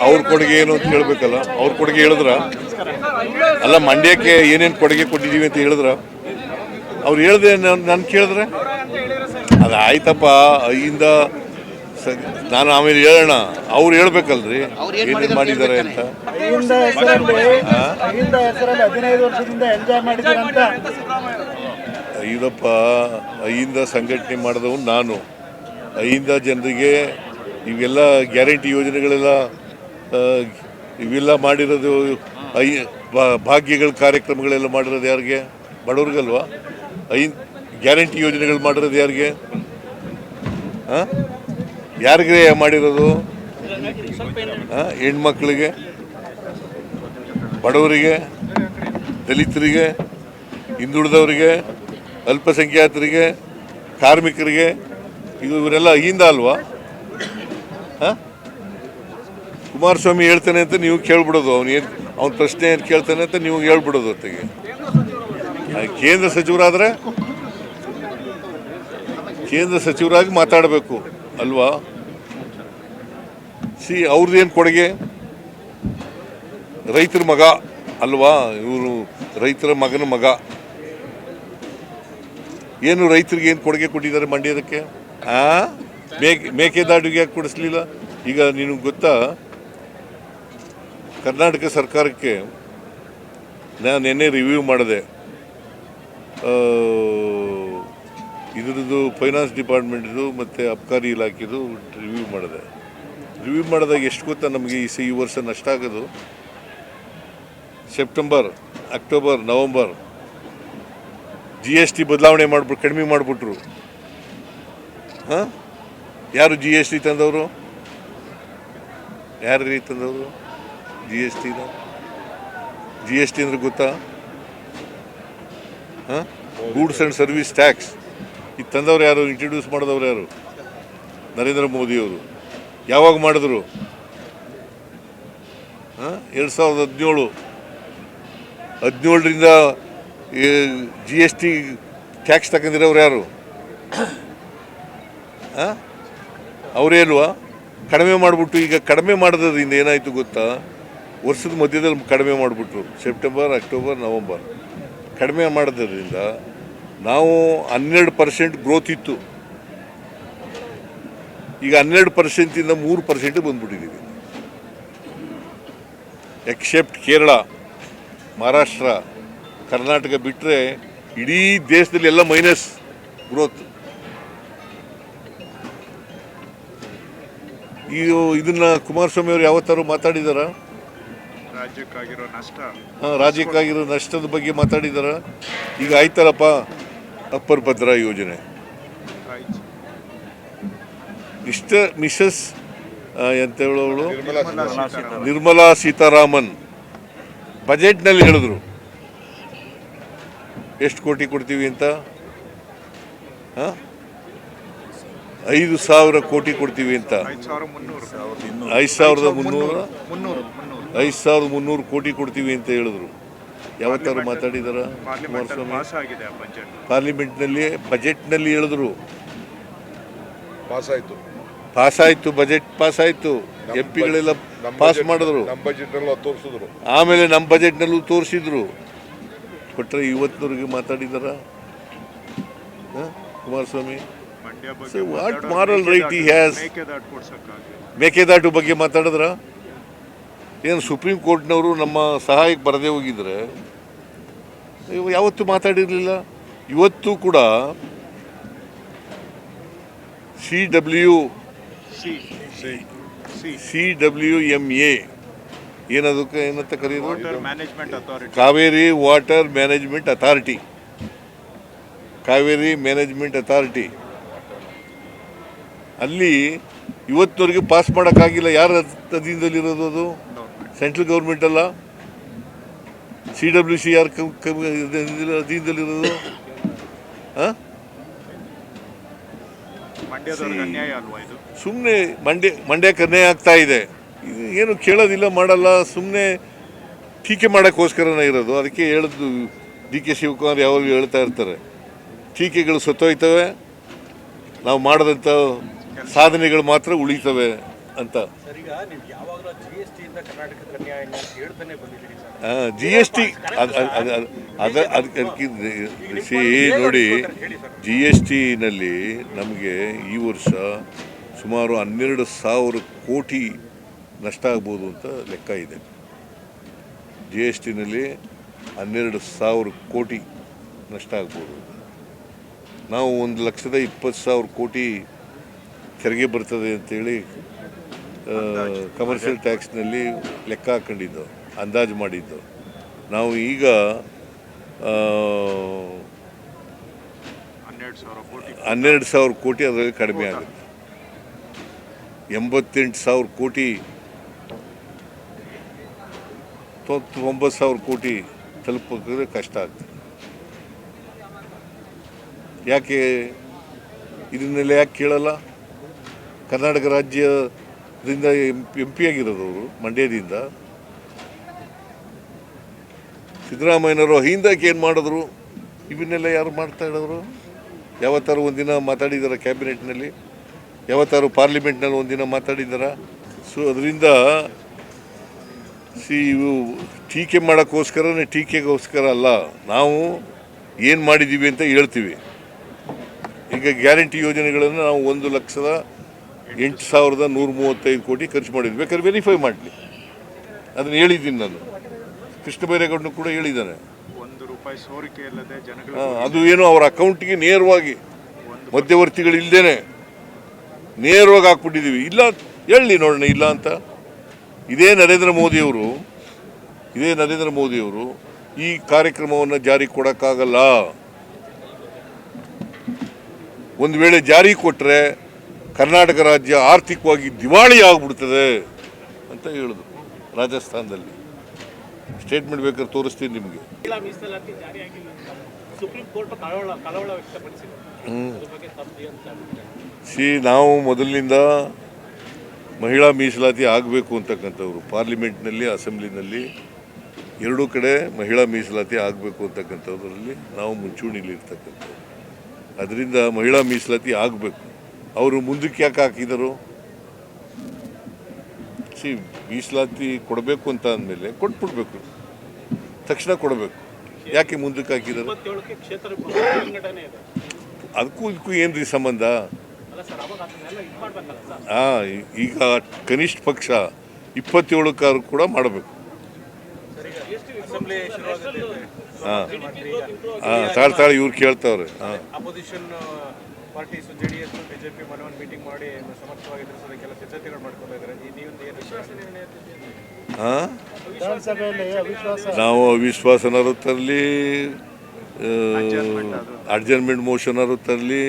ಅವರು ಕೊಡುಗೆ ಏನು ಅಂತ ಹೇಳ್ಬೇಕಲ್ಲ? ಅವ್ರ ಕೊಡುಗೆ ಹೇಳಿದ್ರ? ಅಲ್ಲ ಮಂಡ್ಯಕ್ಕೆ ಏನೇನು ಕೊಡುಗೆ ಕೊಟ್ಟಿದ್ದೀವಿ ಅಂತ ಹೇಳಿದ್ರ? ಅವ್ರು ಹೇಳ್ದೆ ನಾನು ಕೇಳಿದ್ರೆ? ಅಂತ ಹೇಳಿದ್ರೆ ಸರ್ ಅದು ಆಯ್ತಪ್ಪ ಅಯ್ಯಿಂದ ಸ- ನಾನು ಆಮೇಲೆ ಹೇಳೋಣ. ಅವ್ರು ಹೇಳ್ಬೇಕಲ್ರಿ. ಏನೇನು ಮಾಡಿದ್ದಾರೆ ಅಂತ. ಐದಪ್ಪ ಅಹಿಂದ ಸಂಘಟನೆ ಮಾಡಿದವನು ನಾನು. ಅಹಿಂದ ಜನರಿಗೆ ಇವೆಲ್ಲ ಗ್ಯಾರಂಟಿ ಯೋಜನೆಗಳೆಲ್ಲ ಇವೆಲ್ಲ ಮಾಡಿರೋದು, ಐ ಭಾಗ್ಯಗಳ ಕಾರ್ಯಕ್ರಮಗಳೆಲ್ಲ ಮಾಡಿರೋದು ಯಾರಿಗೆ? ಬಡವ್ರಿಗಲ್ವಾ? ಐ, ಗ್ಯಾರಂಟಿ ಯೋಜನೆಗಳು ಮಾಡಿರೋದು ಯಾರಿಗೆ? ಹಾಂ ಯಾರಿಗೆ ಮಾಡಿರೋದು? ಹೆಣ್ಮಕ್ಳಿಗೆ, ಬಡವರಿಗೆ, ದಲಿತರಿಗೆ, ಹಿಂದುಳಿದವರಿಗೆ, ಅಲ್ಪಸಂಖ್ಯಾತರಿಗೆ, ಕಾರ್ಮಿಕರಿಗೆ ಇದು ಇವರೆಲ್ಲ ಅಹಿಂದ ಅಲ್ವಾ? ಹಾಂ? ಕುಮಾರಸ್ವಾಮಿ ಹೇಳ್ತಾನೆ ಅಂತ ನೀವು ಕೇಳ್ಬಿಡೋದು. ಅವ್ನು ಏನು ಅವ್ನ ಪ್ರಶ್ನೆ ಏನು ಕೇಳ್ತಾನೆ ಅಂತ ನೀವು ಹೇಳ್ಬಿಡೋದು ಹೊತ್ತಿಗೆ ಆ, ಕೇಂದ್ರ ಸಚಿವರಾದರೆ? ಕೇಂದ್ರ ಸಚಿವರಾಗಿ ಮಾತಾಡಬೇಕು ಅಲ್ವಾ? ಸಿ ಅವ್ರದ್ದೇನು ಕೊಡುಗೆ? ರೈತರ ಮಗ ಅಲ್ವಾ? ಇವರು ರೈತರ ಮಗನ ಮಗ. ಏನು ರೈತರಿಗೆ ಏನು ಕೊಡುಗೆ ಕೊಟ್ಟಿದ್ದಾರೆ ಮಂಡ್ಯದಕ್ಕೆ? ಆ? ಮೇಕೆ ಮೇಕೆದಾಟಿಗೆ ಯಾಕೆ ಕೊಡಿಸ್ಲಿಲ್ಲ? ಈಗ ನಿನಗೆ ಗೊತ್ತಾ? ಕರ್ನಾಟಕ ಸರ್ಕಾರಕ್ಕೆ ನಾನು ನಿನ್ನೆ ರಿವ್ಯೂ ಮಾಡಿದೆ. ಇದ್ರದ್ದು ಫೈನಾನ್ಸ್ ಡಿಪಾರ್ಟ್ಮೆಂಟ್ದು ಮತ್ತು ಅಬ್ಕಾರಿ ಇಲಾಖೆದು ರಿವ್ಯೂ ಮಾಡಿದೆ. ರಿವ್ಯೂ ಮಾಡಿದಾಗ ಎಷ್ಟು ಗೊತ್ತಾ ನಮಗೆ ಈ ಸಿ, ಈ ವರ್ಷ ನಷ್ಟ ಆಗೋದು? September October November G S T ಬದಲಾವಣೆ ಮಾಡ್ಬಿಟ್ಟು ಕಡಿಮೆ ಮಾಡಿಬಿಟ್ರು. ಹಾಂ? ಯಾರು ಜಿ ಎಸ್ ಟಿ ತಂದವರು? ಯಾರು ರೀ ತಂದವರು? ಜಿ ಎಸ್ ಟಿನ ಜಿ ಎಸ್ ಟಿ ಅಂದ್ರೆ ಗೊತ್ತಾ? ಹಾಂ? ಗೂಡ್ಸ್ ಆ್ಯಂಡ್ ಸರ್ವಿಸ್ ಟ್ಯಾಕ್ಸ್ ಇದು ತಂದವ್ರು ಯಾರು? ಇಂಟ್ರಡ್ಯೂಸ್ ಮಾಡಿದವ್ರು ಯಾರು? ನರೇಂದ್ರ ಮೋದಿಯವರು. ಯಾವಾಗ ಮಾಡಿದ್ರು? ಹಾಂ? ಎರಡು ಸಾವಿರದ ಹದಿನೇಳು. ಹದಿನೇಳರಿಂದ ಜಿ ಎಸ್ ಟಿ ಟ್ಯಾಕ್ಸ್ ತಗೊಂಡಿರೋರು ಯಾರು? ಹಾಂ ಅವರೇ ಅಲ್ವಾ ಕಡಿಮೆ ಮಾಡಿಬಿಟ್ಟು ಈಗ ಕಡಿಮೆ ಮಾಡೋದ್ರಿಂದ ಏನಾಯಿತು ಗೊತ್ತಾ? ವರ್ಷದ ಮಧ್ಯದಲ್ಲಿ ಕಡಿಮೆ ಮಾಡಿಬಿಟ್ರು. September, October, November. ಕಡಿಮೆ ಮಾಡೋದ್ರಿಂದ ನಾವು ಹನ್ನೆರಡು ಪರ್ಸೆಂಟ್ ಗ್ರೋತ್ ಇತ್ತು. ಈಗ ಹನ್ನೆರಡು ಪರ್ಸೆಂಟಿಂದ ಮೂರು ಪರ್ಸೆಂಟ್ ಬಂದ್ಬಿಟ್ಟಿದ್ದೀವಿ ಎಕ್ಸೆಪ್ಟ್ ಕೇರಳ, ಮಹಾರಾಷ್ಟ್ರ, ಕರ್ನಾಟಕ ಬಿಟ್ಟರೆ ಇಡೀ ದೇಶದಲ್ಲಿ ಎಲ್ಲ ಮೈನಸ್ ಗ್ರೋತ್ ಇದು ಇದನ್ನ ಕುಮಾರಸ್ವಾಮಿ ಅವರು ಯಾವತ್ತಾರು ಮಾತಾಡಿದಾರ? ರಾಜ್ಯಕ್ಕಾಗಿರೋ ನಷ್ಟ. ರಾಜ್ಯಕ್ಕಾಗಿರೋ ನಷ್ಟದ ಬಗ್ಗೆ ಮಾತಾಡಿದಾರ. ಈಗ ಆಯ್ತಲ್ಲಪ್ಪ ಅಪ್ಪರ್ ಭದ್ರಾ ಯೋಜನೆ. ಇಷ್ಟ ಮಿಸಸ್ ಎಂತ ಹೇಳೋಳು ನಿರ್ಮಲಾ ಸೀತಾರಾಮನ್. ಬಜೆಟ್ನಲ್ಲಿ ಹೇಳಿದ್ರು. ಎಷ್ಟು ಕೋಟಿ ಕೊಡ್ತೀವಿ ಅಂತ? ಆ? ಐದು ಸಾವಿರ ಕೋಟಿ ಕೊಡ್ತೀವಿ ಅಂತ. ಐದು ಸಾವಿರದ ಮುನ್ನೂರ? ಐದು ಸಾವಿರದ ಮುನ್ನೂರು ಕೋಟಿ ಕೊಡ್ತೀವಿ ಅಂತ ಹೇಳಿದ್ರು. ಯಾವತ್ತಾರು ಮಾತಾಡಿದಾರ ಪಾರ್ಲಿಮೆಂಟ್ನಲ್ಲಿ ಬಜೆಟ್ನಲ್ಲಿ ಹೇಳಿದ್ರು. ಪಾಸ್ ಆಯ್ತು ಪಾಸ್ ಆಯ್ತು ಬಜೆಟ್ ಪಾಸ್ ಆಯ್ತು ಎಂ ಪಿಗಳೆಲ್ಲ ಪಾಸ್ ಮಾಡಿದ್ರು. ನಮ್ಮ ಬಜೆಟ್ ಎಲ್ಲ ತೋರಿಸಿದ್ರು. ಆಮೇಲೆ ನಮ್ಮ ಬಜೆಟ್ನಲ್ಲೂ ತೋರಿಸಿದ್ರು. ಕೊಟ್ಟರೆ ಇವತ್ತಿನವ್ರಿಗೆ ಮಾತಾಡಿದಾರ? ಕುಮಾರಸ್ವಾಮಿ? ವಾಟ್ ಬಗ್ಗೆ ರೈಟ್ he ಮೇಕೆದಾಟು ಬಗ್ಗೆ ಮಾತಾಡಿದ್ರ? ಏನು ಸುಪ್ರೀಂ ಕೋರ್ಟ್ನವರು ನಮ್ಮ ಸಹಾಯಕ್ಕೆ ಬರದೇ ಹೋಗಿದ್ರೆ ಯಾವತ್ತೂ ಮಾತಾಡಿರಲಿಲ್ಲ. ಇವತ್ತು ಕೂಡ C W C W M A ಏನದಕ್ಕೆ ಏನಂತ ಕರೆಯೋದು Kaveri water management authority Kaveri management authority ಅಲ್ಲಿ ಇವತ್ತಿನವರೆಗೆ ಪಾಸ್ ಮಾಡೋಕ್ಕಾಗಿಲ್ಲ. ಯಾರ ಅಧೀನದಲ್ಲಿರೋದು ಅದು? ಸೆಂಟ್ರಲ್ ಗೌರ್ಮೆಂಟ್ ಅಲ್ಲ? ಸಿ ಡಬ್ಲ್ಯೂ ಸಿ ಆರ್ ಅಧೀನದಲ್ಲಿರೋದು? ಹಾಂ? ಸುಮ್ಮನೆ ಮಂಡ್ಯ ಮಂಡ್ಯಕ್ಕೆ ಅನ್ಯಾಯ ಆಗ್ತಾ ಇದೆ. ಇದು ಏನು ಕೇಳೋದಿಲ್ಲ ಮಾಡಲ್ಲ. ಸುಮ್ಮನೆ ಟೀಕೆ ಮಾಡೋಕ್ಕೋಸ್ಕರನೇ ಇರೋದು. ಅದಕ್ಕೆ ಹೇಳಿದ್ದು ಡಿ ಕೆ ಶಿವಕುಮಾರ್ ಯಾವಾಗಲೂ ಹೇಳ್ತಾ ಇರ್ತಾರೆ. ಟೀಕೆಗಳು ಸತ್ತೋಯ್ತವೆ. ನಾವು ಮಾಡಿದಂಥ ಸಾಧನೆಗಳು ಮಾತ್ರ ಉಳಿತವೆ ಅಂತ. ಜಿ ಎಸ್ ಟಿ ಅದಕ್ಕೆ ನೋಡಿ ಜಿ ಎಸ್ ಟಿನಲ್ಲಿ ನಮಗೆ ಈ ವರ್ಷ ಸುಮಾರು ಹನ್ನೆರಡು ಸಾವಿರ ಕೋಟಿ ನಷ್ಟ ಆಗ್ಬೋದು ಅಂತ ಲೆಕ್ಕ ಇದೆ. ಜಿ ಎಸ್ ಟಿನಲ್ಲಿ ಹನ್ನೆರಡು ಸಾವಿರ ಕೋಟಿ ನಷ್ಟ ಆಗ್ಬೋದು ನಾವು ಒಂದು ಲಕ್ಷದ ಇಪ್ಪತ್ತು ಸಾವಿರ ಕೋಟಿ ತೆರಿಗೆ ಬರ್ತದೆ ಅಂತೇಳಿ ಕಮರ್ಷಿಯಲ್ ಟ್ಯಾಕ್ಸ್ನಲ್ಲಿ ಲೆಕ್ಕ ಹಾಕೊಂಡಿದ್ದು ಅಂದಾಜು ಮಾಡಿದ್ದು. ನಾವು ಈಗ ಹನ್ನೆರಡು ಸಾವಿರ ಕೋಟಿ. ಅದರಲ್ಲಿ ಕಡಿಮೆ ಆಗುತ್ತೆ. ಎಂಬತ್ತೆಂಟು ಸಾವಿರ ಕೋಟಿ ತೊಂಬ- ತೊಂಬತ್ತು ಸಾವಿರ ಕೋಟಿ ತಲುಪಕ್ಕೆ ಕಷ್ಟ ಆಗ್ತದೆ ಯಾಕೆ ಇದನ್ನೆಲ್ಲ ಯಾಕೆ ಕೇಳಲ್ಲ? ಕರ್ನಾಟಕ ರಾಜ್ಯದಿಂದ ಎಂ ಪಿ ಆಗಿರೋದು ಅವರು, ಮಂಡ್ಯದಿಂದ. ಸಿದ್ದರಾಮಯ್ಯನವರು ಹಿಂದಕ್ಕೆ ಏನು ಮಾಡಿದ್ರು? ಇವನ್ನೆಲ್ಲ ಯಾರು ಮಾಡ್ತಾ ಇರೋರು? ಯಾವತ್ತಾರು ಒಂದಿನ ಮಾತಾಡಿದಾರ ಕ್ಯಾಬಿನೆಟ್ನಲ್ಲಿ? ಯಾವತ್ತಾರು ಪಾರ್ಲಿಮೆಂಟ್ನಲ್ಲಿ ಒಂದಿನ ಮಾತಾಡಿದಾರ? ಸೊ ಅದರಿಂದ ಸಿ, ಇವು ಟೀಕೆ ಮಾಡೋಕ್ಕೋಸ್ಕರನೇ ಟೀಕೆಗೋಸ್ಕರ ಅಲ್ಲ, ನಾವು ಏನು ಮಾಡಿದ್ದೀವಿ ಅಂತ ಹೇಳ್ತೀವಿ. ಈಗ ಗ್ಯಾರಂಟಿ ಯೋಜನೆಗಳನ್ನು ನಾವು ಒಂದು ಲಕ್ಷದ ಎಂಟು ಸಾವಿರದ ನೂರ ಮೂವತ್ತೈದು ಕೋಟಿ ಖರ್ಚು ಮಾಡಿದ್ವಿ. ಬೇಕಾದ್ರೆ ವೆರಿಫೈ ಮಾಡಲಿ. ಅದನ್ನು ಹೇಳಿದ್ದೀನಿ ನಾನು. ಕೃಷ್ಣ ಬೈರೇಗೌಡನು ಕೂಡ ಹೇಳಿದ್ದಾನೆ ಒಂದು ರೂಪಾಯಿ ಸೋರಿಕೆ ಇಲ್ಲದೆ ಜನಗಳು ಅದು ಏನು ಅವರ ಅಕೌಂಟಿಗೆ ನೇರವಾಗಿ ಮಧ್ಯವರ್ತಿಗಳಿಲ್ದೇನೆ ನೇರವಾಗಿ ಹಾಕ್ಬಿಟ್ಟಿದ್ದೀವಿ ಇಲ್ಲ ಹೇಳಿ ನೋಡೋಣ ಇಲ್ಲ ಅಂತ. ಇದೇ ನರೇಂದ್ರ ಮೋದಿಯವರು ಇದೇ ನರೇಂದ್ರ ಮೋದಿಯವರು ಈ ಕಾರ್ಯಕ್ರಮವನ್ನು ಜಾರಿ ಕೊಡೋಕ್ಕಾಗಲ್ಲ. ಒಂದು ವೇಳೆ ಜಾರಿ ಕೊಟ್ಟರೆ ಕರ್ನಾಟಕ ರಾಜ್ಯ ಆರ್ಥಿಕವಾಗಿ ದಿವಾಳಿ ಆಗ್ಬಿಡ್ತದೆ ಅಂತ ಹೇಳಿದ್ರು ರಾಜಸ್ಥಾನದಲ್ಲಿ. ಸ್ಟೇಟ್ಮೆಂಟ್ ಬೇಕಾದ್ರೆ ತೋರಿಸ್ತೀನಿ ನಿಮಗೆ. ಸಿ ನಾವು ಮೊದಲಿನಿಂದ ಮಹಿಳಾ ಮೀಸಲಾತಿ ಆಗಬೇಕು ಅಂತಕ್ಕಂಥವ್ರು. ಪಾರ್ಲಿಮೆಂಟ್ನಲ್ಲಿ ಅಸೆಂಬ್ಲಿನಲ್ಲಿ ಎರಡೂ ಕಡೆ ಮಹಿಳಾ ಮೀಸಲಾತಿ ಆಗಬೇಕು ಅಂತಕ್ಕಂಥದ್ರಲ್ಲಿ ನಾವು ಮುಂಚೂಣಿಲಿರ್ತಕ್ಕಂಥವ್ರು ಅದರಿಂದ ಮಹಿಳಾ ಮೀಸಲಾತಿ ಆಗಬೇಕು. ಅವರು ಮುಂದಕ್ಕೆ ಯಾಕೆ ಹಾಕಿದರು? ಸಿ ಮೀಸಲಾತಿ ಕೊಡಬೇಕು ಅಂತ ಅಂದಮೇಲೆ ಕೊಟ್ಬಿಡ್ಬೇಕು. ತಕ್ಷಣ ಕೊಡಬೇಕು. ಯಾಕೆ ಮುಂದಕ್ಕೆ ಹಾಕಿದರು? ಅದಕ್ಕೂ ಇದಕ್ಕೂ ಏನು ರೀ ಸಂಬಂಧ ಹಾಂ ಈಗ ಕನಿಷ್ಠ ಪಕ್ಷ ಇಪ್ಪತ್ತೇಳು ಕಾರು ಕೂಡ ಮಾಡಬೇಕು. ಹಾಂ. ಹಾಂ ತಾಳು ತಾಳು ಇವ್ರು ಕೇಳ್ತಾವ್ರೆ. ಹಾಂ. Parties J D S BJP ಮನವನ್ನು ಮೀಟಿಂಗ್ ಮಾಡಿ ಸಮರ್ಥವಾಗಿ ಎದುರಿಸೋದಕ್ಕೆಲ್ಲ ಸಿದ್ಧತೆಗಳು ಮಾಡ್ಕೊತಾ ಇದ್ದಾರೆ. ಈ ನೀವು ಏನು ವಿಶ್ವಾಸ ನಿರ್ಣಯ ನಾವು ಅವಿಶ್ವಾಸನಾರು ತರಲಿ ಅಡ್ಜರ್ಮೆಂಟ್ ಮೋಷನಾರು ತರಲಿ,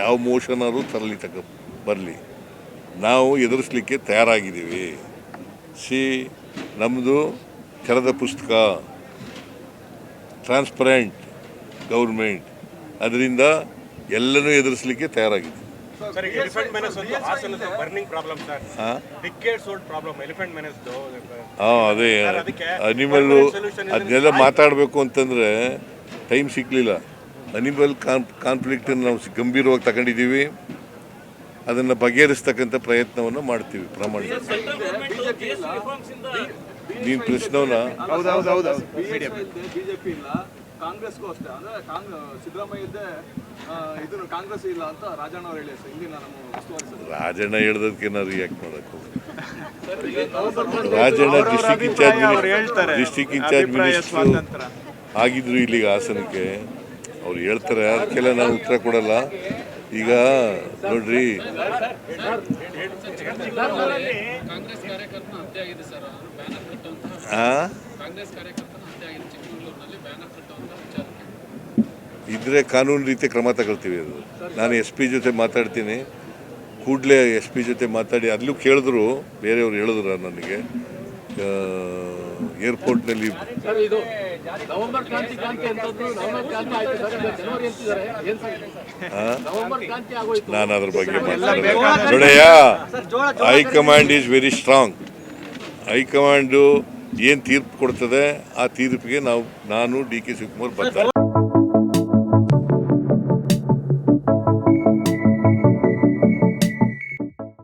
ಯಾವ ಮೋಷನಾರು ತರಲಿ ತಕ, ಬರಲಿ. ನಾವು ಎದುರಿಸ್ಲಿಕ್ಕೆ ತಯಾರಾಗಿದ್ದೀವಿ. ಸಿ ನಮ್ಮದು ತೆರೆದ ಪುಸ್ತಕ ಟ್ರಾನ್ಸ್ಪರೆಂಟ್ ಗೌರ್ಮೆಂಟ್ ಅದರಿಂದ ಎಲ್ಲನೂ ಎದುರಿಸಲಿಕ್ಕೆ ತಯಾರಾಗಿದೆ. ಸರ್ ಎಲಿಫೆಂಟ್ ಮೆನಸ್ ಒಂದು ಬರ್ನಿಂಗ್ ಪ್ರಾಬ್ಲಮ್ ಸರ್ ಹಾಂ? ಅದೇ. ಅದಕ್ಕೆ ಅನಿಮಲ್ಲು ಅದನ್ನೆಲ್ಲ ಮಾತಾಡಬೇಕು ಅಂತಂದರೆ ಟೈಮ್ ಸಿಕ್ಕಲಿಲ್ಲ ಅನಿಮಲ್ ಕಾನ್ ಕಾನ್ಫ್ಲಿಕ್ಟನ್ನು ನಾವು ಗಂಭೀರವಾಗಿ ತಗೊಂಡಿದ್ದೀವಿ. ಅದನ್ನು ಬಗೆಹರಿಸ್ತಕ್ಕಂಥ ಪ್ರಯತ್ನವನ್ನು ಮಾಡ್ತೀವಿ ಪ್ರಮಾಣ ನೀನು ಪ್ರಶ್ನವನ್ನ ಬಿಜೆಪಿ ಇಲ್ಲ. ಕಾಂಗ್ರೆಸ್ಗೂ ಅಷ್ಟೇ. ಅಂದರೆ ಕಾಂಗ್ರೆಸ್ ಸಿದ್ದರಾಮಯ್ಯ ಇದ್ದೇ ಇದನ್ನು ಕಾಂಗ್ರೆಸ್ ಇಲ್ಲ ಅಂತ ರಾಜಣ್ಣ ಅವ್ರು ಹೇಳಿ ಸರ್ ಉಸ್ತುವಾರಿ ಸಚಿವರು. ರಾಜಣ್ಣ ಹೇಳ್ದಕ್ಕಿನ್ನ ನಾವು ರಿಯಾಕ್ಟ್ ಮಾಡಕ್ಕೆ ರಾಜಣ್ಣ ಡಿಸ್ಟಿಕ್ ಇನ್ಚಾರ್ಜ್ ಮಿನಿಸ್ಟರ್ ಹೇಳ್ತಾರೆ. ಡಿಸ್ಟಿಕ್ ಇನ್ಚಾರ್ಜ್ ಮಿನಿಸ್ಟರ್ ಆಗಿದ್ರು ಇಲ್ಲಿಗೆ ಹಾಸನಕ್ಕೆ. ಅವ್ರು ಹೇಳ್ತಾರೆ ಅದಕ್ಕೆಲ್ಲ ನಾನು ಉತ್ತರ ಕೊಡಲ್ಲ. ಈಗ ನೋಡ್ರಿ. ಕಾಂಗ್ರೆಸ್ ಇದ್ರೆ ಕಾನೂನು ರೀತಿ ಕ್ರಮ ತಗೊಳ್ತೀವಿ ಅದು. ನಾನು ಎಸ್ ಪಿ ಜೊತೆ ಮಾತಾಡ್ತೀನಿ. ಕೂಡಲೇ ಎಸ್ ಪಿ ಜೊತೆ ಮಾತಾಡಿ ಅಲ್ಲೂ ಕೇಳಿದ್ರು ಬೇರೆಯವ್ರು ಹೇಳಿದ್ರು ನನಗೆ. ಏರ್ಪೋರ್ಟ್ನಲ್ಲಿ ನಾನು ಅದ್ರ ಬಗ್ಗೆ ನೋಡಯ್ಯ high command is very strong. High command ಏನು ತೀರ್ಪು ಕೊಡ್ತದೆ ಆ ತೀರ್ಪಿಗೆ ನಾವು ನಾನು ಡಿ ಕೆ ಶಿವಕುಮಾರ್ ಬರ್ತಾರೆ